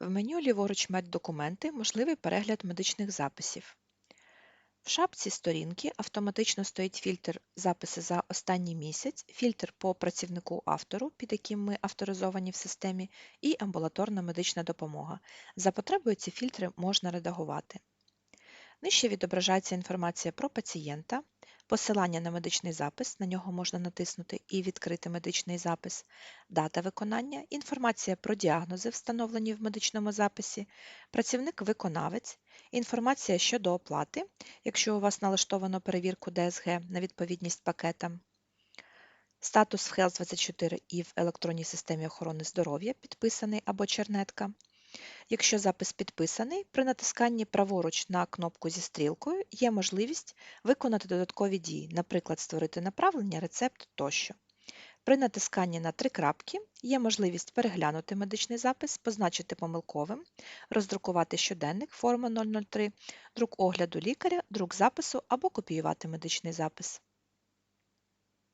В меню ліворуч «Меддокументи» можливий перегляд медичних записів. В шапці сторінки автоматично стоїть фільтр «Записи за останній місяць», фільтр по працівнику-автору, під яким ми авторизовані в системі, і амбулаторна медична допомога. За потребою ці фільтри можна редагувати. Нижче відображається інформація про пацієнта, посилання на медичний запис, на нього можна натиснути і відкрити медичний запис, дата виконання, інформація про діагнози, встановлені в медичному записі, працівник-виконавець, інформація щодо оплати, якщо у вас налаштовано перевірку ДСГ на відповідність пакетам, статус в Health24 і в електронній системі охорони здоров'я підписаний або чернетка. Якщо запис підписаний, при натисканні праворуч на кнопку зі стрілкою є можливість виконати додаткові дії, наприклад, створити направлення, рецепт тощо. При натисканні на три крапки є можливість переглянути медичний запис, позначити помилковим, роздрукувати щоденник форма 003, друк огляду лікаря, друк запису або копіювати медичний запис.